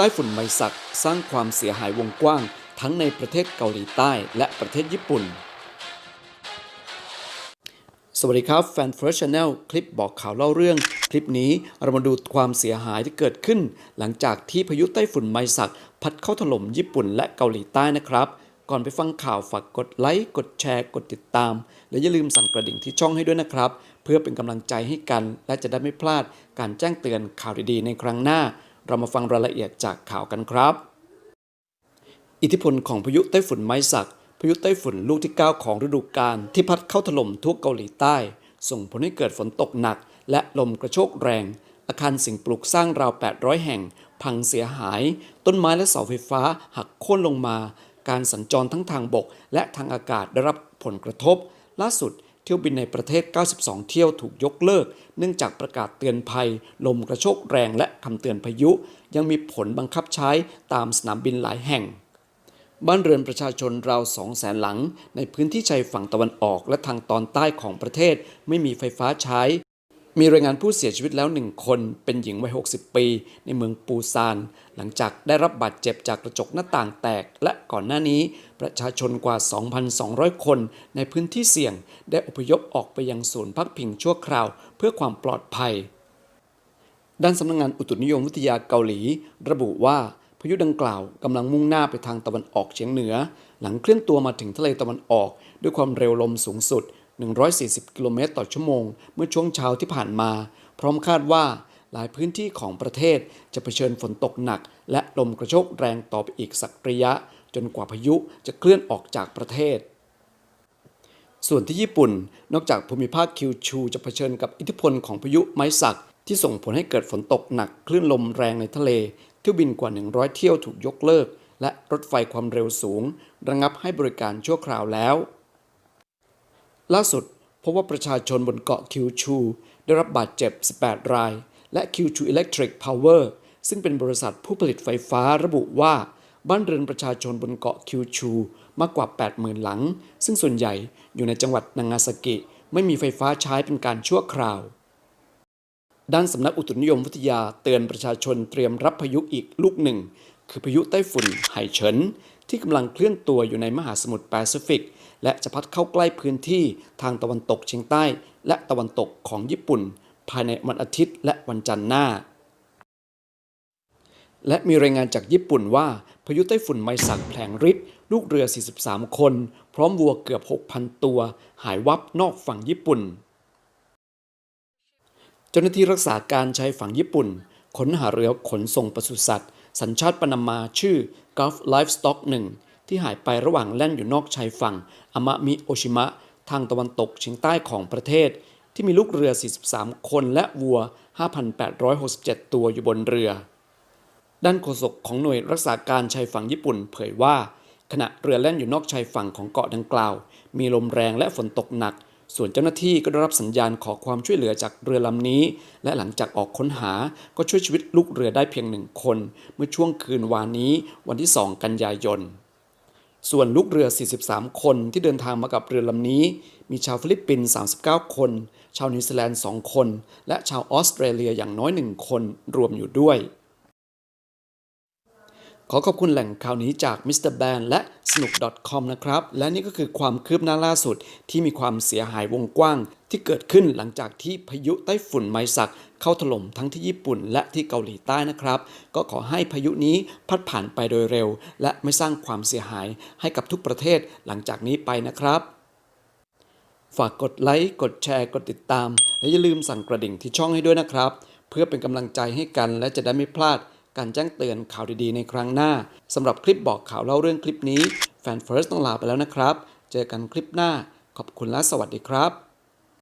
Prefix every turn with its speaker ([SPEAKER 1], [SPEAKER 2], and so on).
[SPEAKER 1] ต้ฝุ่นไมซักสร้างความเสียหายวงกว้าง ทั้งในประเทศเกาหลีใต้และประเทศญี่ปุ่น สวัสดีครับแฟน First Channel คลิปบอกข่าวเล่าเรื่อง คลิปนี้เรามาดูความเสียหายที่เกิดขึ้น หลังจากที่พายุไต้ฝุ่นไมซัก พัดเข้าถล่มญี่ปุ่นและเกาหลีใต้นะครับ ก่อนไปฟังข่าวฝากกดไลค์กดแชร์กดติดตาม และอย่าลืมสั่นกระดิ่งที่ช่องให้ด้วยนะครับ เพื่อเป็นกำลังใจให้กัน และจะได้ไม่พลาดการแจ้งเตือนข่าวดีๆในครั้งหน้า เรามาฟังรายละเอียดจากข่าวกันครับ อิทธิพลของพายุไต้ฝุ่นไม้สักพายุไต้ฝุ่นลูกที่ 9 ของฤดูกาลที่พัดเข้าถล่มทั่วเกาหลีใต้ ส่งผลให้เกิดฝนตกหนัก และลมกระโชกแรง อาคารสิ่งปลูกสร้างราว 800 แห่ง พังเสียหาย ต้นไม้และเสาไฟฟ้าหักโค่นลงมา การสัญจรทั้งทางบก และทางอากาศได้รับผลกระทบ ล่าสุด เที่ยวบินในประเทศ 92 เที่ยวถูกยกเลิก เนื่องจากประกาศเตือนภัย ลมกระโชกแรงและคำเตือนพายุ ยังมีผลบังคับใช้ตามสนามบินหลายแห่ง บ้านเรือนประชาชนราว2แสนหลัง ในพื้นที่ชายฝั่งตะวันออกและทางตอนใต้ของประเทศไม่มีไฟฟ้าใช้ มีรายงานผู้เสียชีวิตแล้วหนึ่งคนเป็นหญิงวัย 60 ปี ในเมืองปูซาน หลังจากได้รับบาดเจ็บจากกระจกหน้าต่างแตก และก่อนหน้านี้ประชาชนกว่า 2,200 คนในพื้นที่เสี่ยง ได้อพยพออกไปยังศูนย์พักพิงชั่วคราว เพื่อความปลอดภัย ด้านสำนักงงานอุตุนิยมวิทยาเกาหลี ระบุว่าพายุดังกล่าวกำลังมุ่งหน้าไปทางตะวันออกเฉียงเหนือ หลังเคลื่อนตัวมาถึงทะเลตะวันออก ด้วยความเร็วลมสูงสุด 140 กิโลเมตรต่อชั่วโมง เมื่อช่วงเช้าที่ผ่านมา พร้อมคาดว่าหลายพื้นที่ของประเทศจะเผชิญฝนตกหนัก และลมกระโชกแรงต่อไปอีกสักระยะ จนกว่าพายุจะเคลื่อนออกจากประเทศ ส่วนที่ญี่ปุ่น นอกจากภูมิภาคคิวชูจะเผชิญกับอิทธิพลของพายุไม้สัก ที่ส่งผลให้เกิดฝนตกหนักคลื่นลมแรงในทะเล เที่ยวบินกว่า 100 เที่ยวถูกยกเลิก และรถไฟความเร็วสูง ระงับให้บริการชั่วคราวแล้ว ล่าสุดพบว่าประชาชนบนเกาะคิวชูได้รับบาดเจ็บ 18 ราย และคิวชูอิเล็กทริกพาวเวอร์ซึ่งเป็นบริษัทผู้ผลิตไฟฟ้าระบุว่า บ้านเรือนประชาชนบนเกาะคิวชูมากกว่า 80,000 หลัง ซึ่งส่วนใหญ่อยู่ในจังหวัดนางาซากิ ไม่มีไฟฟ้าใช้เป็นการชั่วคราว ด้านสำนักอุตุนิยมวิทยาเตือนประชาชนเตรียมรับพายุอีกลูกหนึ่ง คือพายุไต้ฝุ่นไห่เฉิน ที่กำลังเคลื่อนตัวอยู่ในมหาสมุทรแปซิฟิก และจะพัดเข้าใกล้พื้นที่ทางตะวันตกเฉียงใต้ และตะวันตกของญี่ปุ่น ภายในวันอาทิตย์และวันจันทร์หน้า และมีรายงานจากญี่ปุ่นว่าพายุไต้ฝุ่นไมซักแผลงฤทธิ์ลูกเรือ 43 คน พร้อมวัวเกือบ 6,000 ตัว หายวับนอกฝั่งญี่ปุ่น เจ้าหน้าที่รักษาการชายฝั่งญี่ปุ่นค้นหาเรือขนส่งปศุสัตว์ สัญชาติปานามาชื่อ Gulf Livestock 1 ที่หายไประหว่างแล่นอยู่นอกชายฝั่งอามะมิโอชิมะ ทางตะวันตกเฉียงใต้ของประเทศ ที่มีลูกเรือ 43 คนและวัว 5,867 ตัวอยู่บนเรือ ด้านโฆษกของหน่วยรักษาการชายฝั่งญี่ปุ่นเผยว่า ขณะเรือแล่นอยู่นอกชายฝั่งของเกาะดังกล่าว มีลมแรงและฝนตกหนัก ส่วนเจ้าหน้าที่ก็ได้รับสัญญาณขอความช่วยเหลือจากเรือลำนี้ และหลังจากออกค้นหาก็ช่วยชีวิตลูกเรือได้เพียงหนึ่งคน เมื่อช่วงคืนวานนี้วันที่ 2 กันยายน ส่วนลูกเรือ 43 คนที่เดินทางมากับเรือลำนี้ มีชาวฟิลิปปินส์ 39 คน ชาวนิวซีแลนด์ 2 คน และชาวออสเตรเลียอย่างน้อย 1 คนรวมอยู่ด้วย ขอขอบคุณแหล่งข่าวนี้จาก Mr. b a n และ snook.com นะครับ และนี่ก็คือความคืบหน้าล่าสุดที่มีความเสียหายวงกว้าง ที่เกิดขึ้นหลังจากที่พายุไต้ฝุ่นไมซัก เข้าถล่มทั้งที่ญี่ปุ่นและที่เกาหลีใต้นะครับ ก็ขอให้พายุนี้พัดผ่านไปโดยเร็ว และไม่สร้างความเสียหายให้กับทุกประเทศหลังจากนี้ไปนะครับฝากกดไลค์ กดแชร์ กดติดตาม และอย่าลืมสั่งกระดิ่งที่ช่องให้ด้วยนะครับ เพื่อเป็นกำลังใจให้กันและจะได้ไม่พลาด การแจ้งเตือนข่าวดีๆในครั้งหน้าสำหรับคลิปบอกข่าวเล่าเรื่องคลิปนี้แฟนเฟิร์สต้องลาไปแล้วนะครับ เจอกันคลิปหน้า ขอบคุณและสวัสดีครับ